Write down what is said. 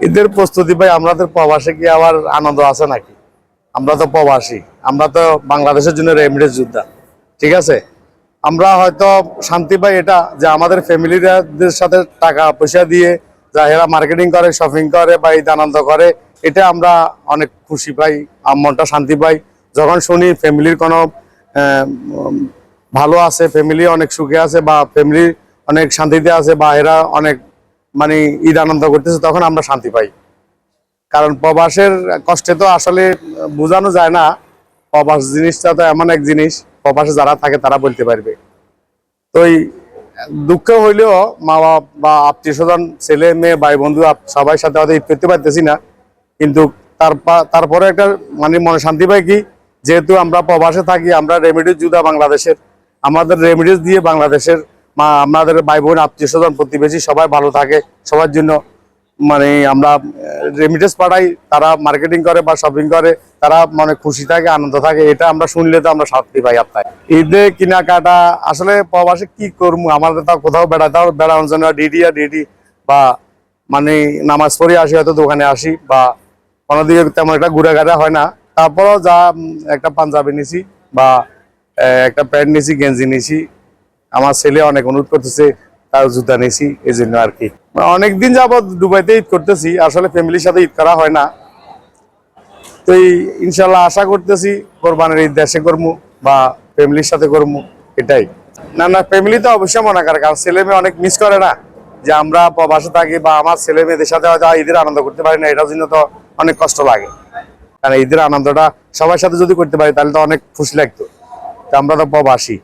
ঈদের প্রস্তুতি ভাই আমাদের প্রবাসে কি আবার আনন্দ আছে নাকি? আমরা তো প্রবাসী, আমরা তো বাংলাদেশের জন্য রেমিডেন্স যোদ্ধা, ঠিক আছে? আমরা হয়তো শান্তি পাই এটা, যে আমাদের ফ্যামিলিদের সাথে টাকা পয়সা দিয়ে যা এরা মার্কেটিং করে শপিং করে বা ঈদ আনন্দ করে, এটা আমরা অনেক খুশি পাই, মনটা শান্তি পাই। যখন শুনি ফ্যামিলির কোনো ভালো আছে, ফ্যামিলি অনেক সুখে আছে বা ফ্যামিলি অনেক শান্তিতে আছে, বা এরা অনেক মানে ঈদ আনন্দ করতেছে, তখন আমরা শান্তি পাই। কারণ প্রবাসের কষ্টে তো আসলে বোঝানো যায় না, প্রবাস জিনিসটা তো এমন এক জিনিস, প্রবাসে যারা থাকে তারা বলতে পারবে। তো এই দুঃখ হইলেও মা বাবা বা আত্মীয় স্বজন ছেলে, মেয়ে ভাই বন্ধু সবাই সাথে হয়তো ঈদ করতে পারতেছি না। কিন্তু তারপরে একটা মানে মনে শান্তি পাই কি, যেহেতু আমরা প্রবাসে থাকি, আমরা রেমিডিস জুদা বাংলাদেশের, আমাদের রেমিডিস দিয়ে বাংলাদেশের মা আমাদের ভাই বোন, আত্মীয় স্বজন প্রতিবেশী সবাই ভালো থাকে, সবার জন্য। মানে আমরা রেমিটেন্স পাঠাই, তারা মার্কেটিং করে বা শপিং করে, তারা মানে খুশি থাকে, আনন্দ থাকে, এটা আমরা শুনলে তো আমরা শান্তি পাই আপনার। ঈদে কেনাকাটা, আসলে প্রবাসে কি করব? আমাদের তো কোথাও বেড়াতে বেড়ানোর জন্য ডিডি আর ডিডি, বা মানে নামাজ পড়ে আসি, হয়তো দোকানে আসি, বা কোনো দিকে তেমন একটা ঘুরে ঘাটা হয় না। তারপরও যা একটা পাঞ্জাবি নিছি, বা একটা প্যান্ট নিছি, গেঞ্জি নিছি আমার ছেলে অনেক অনুরোধ করতেছে, তার জুতা নিছি এই জন্য আর কি। অনেকদিন যাবৎ দুবাইতে ঈদ করতেছি, আসলে ফ্যামিলির সাথে ঈদ করা হয় না। তো এই ইনশাল্লাহ আশা করতেছি কোরবানের ঈদ দেশে করব বা ফ্যামিলির সাথে করব এটাই। না না ফ্যামিলি তো অবশ্যই মনে করে, কারণ ছেলে মেয়ে অনেক মিস করে না। যে আমরা প্রবাসে থাকি বা আমার ছেলে মেয়েদের সাথে হয়তো ঈদের আনন্দ করতে পারি না, এটার জন্য তো অনেক কষ্ট লাগে। কারণ ঈদের আনন্দটা সবার সাথে যদি করতে পারি, তাহলে তো অনেক খুশি লাগতো। আমরা তো প্রবাসী।